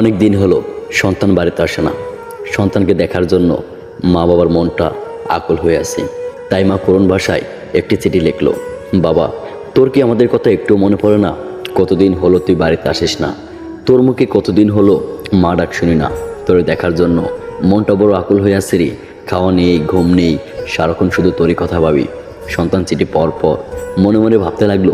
অনেক দিন হলো সন্তান বাড়িতে আসে না। সন্তানকে দেখার জন্য মা বাবার মনটা আকুল হয়ে আছে। তাই মা করুণ ভাষায় একটি চিঠি লিখলো, বাবা, তোর কি আমাদের কথা একটু মনে পড়ে না? কতদিন হলো তুই বাড়িতে আসিস না? তোর মুখে কতদিন হলো মা ডাক শুনি না? তোরে দেখার জন্য মনটা বড় আকুল হয়ে আছে রে। খাওয়া নেই, ঘুম নেই, সারাক্ষণ শুধু তোরই কথা ভাবি। সন্তান চিঠি পর পর মনে মনে ভাবতে লাগল,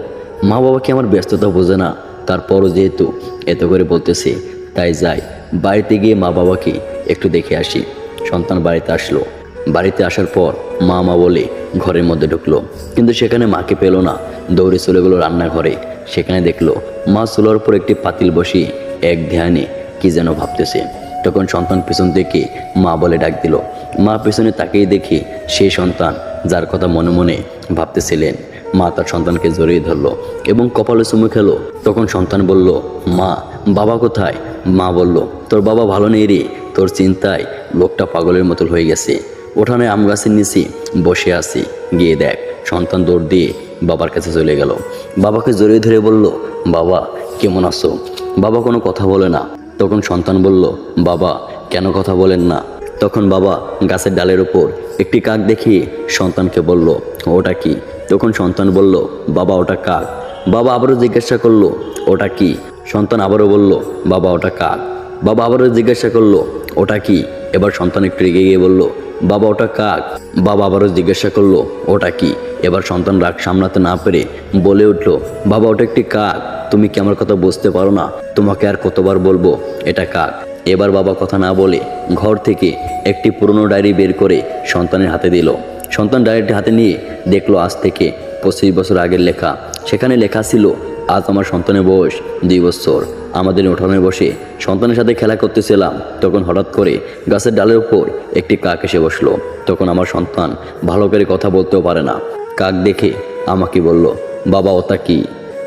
মা বাবা কি আমার ব্যস্ততা বোঝে না? তারপরও যেহেতু এত করে বলতেছে তাই যাই, বাড়িতে গিয়ে মা বাবাকে একটু দেখে আসি। সন্তান বাড়িতে আসলো। বাড়িতে আসার পর মা মা বলে ঘরের মধ্যে ঢুকলো। কিন্তু সেখানে মাকে পেল না। দৌড়ে চলে গেলো রান্নাঘরে। সেখানে দেখল মা চুলার উপর একটি পাতিল বসিয়ে এক ধ্যানে কি যেন ভাবতেছে। তখন সন্তান পেছন থেকে মা বলে ডাক দিল। মা পেছনে তাকেই দেখে সেই সন্তান যার কথা মনে মনে ভাবতেছিলেন। মা তার সন্তানকে জড়িয়ে ধরলো এবং কপালে চুমু খেলো। তখন সন্তান বলল, মা, বাবা কোথায়? মা বলল, তোর বাবা ভালো নেই রে, তোর চিন্তায় লোকটা পাগলের মতো হয়ে গেছে। ওঠানে আম গাছের নিচে বসে আছি, গিয়ে দেখ। সন্তান দৌড় দিয়ে বাবার কাছে চলে গেল। বাবাকে জড়িয়ে ধরে বলল, বাবা, কেমন আছো? বাবা কোনো কথা বলে না। তখন সন্তান বলল, বাবা, কেন কথা বলেন না? তখন বাবা গাছের ডালের ওপর একটি কাক দেখিয়ে সন্তানকে বলল, ওটা কি? তখন সন্তান বলল, বাবা, ওটা কাক। বাবা আবারও জিজ্ঞাসা করল, ওটা কি? সন্তান আবারও বলল, বাবা, ওটা কাক। বাবা আবারও জিজ্ঞাসা করল, ওটা কি? এবার সন্তান একটু রেগে গিয়ে বলল, বাবা, ওটা কাক। বাবা আবারও জিজ্ঞাসা করল, ওটা কি? এবার সন্তান রাগ সামলাতে না পেরে বলে উঠল, বাবা, ওটা একটি কাক। তুমি কি আমার কথা বুঝতে পারো না? তোমাকে আর কতবার বলব, এটা কাক? এবার বাবা কথা না বলে ঘর থেকে একটি পুরনো ডায়েরি বের করে সন্তানের হাতে দিল। সন্তান ডায়েরিটি হাতে নিয়ে দেখল আজ থেকে পঁচিশ বছর আগের লেখা। সেখানে লেখা ছিল, আজ আমার সন্তানের বয়স দুই বছর। আমাদের উঠানে বসে সন্তানের সাথে খেলা করতেছিলাম। তখন হঠাৎ করে গাছের ডালের উপর একটি কাক এসে বসল। তখন আমার সন্তান ভালো করে কথা বলতেও পারে না। কাক দেখে আমাকে বলল, বাবা, ওটা কি?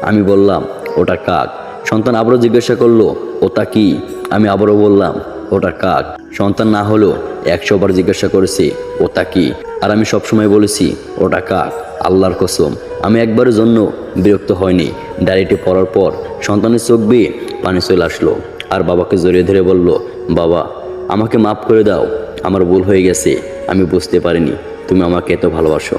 আমি বললাম, ওটা কাক। সন্তান আবারও জিজ্ঞাসা করল, ওটা কি? আমি আবারও বললাম, ওটা কাক? সন্তান না হলেও একশো বার জিজ্ঞাসা করেছে, ওটা কি? আর আমি সবসময় বলেছি, ওটা কাক, আল্লাহর কসম। আমি একবারের জন্য বিরক্ত হয়নি ডায়েরিটি পড়ার পর সন্তানের চোখ বেয়ে পানি চলে আসলো। আর বাবাকে জড়িয়ে ধরে বলল, বাবা, আমাকে মাফ করে দাও, আমার ভুল হয়ে গেছে, আমি বুঝতে পারিনি। তুমি আমাকে এত ভালোবাসো।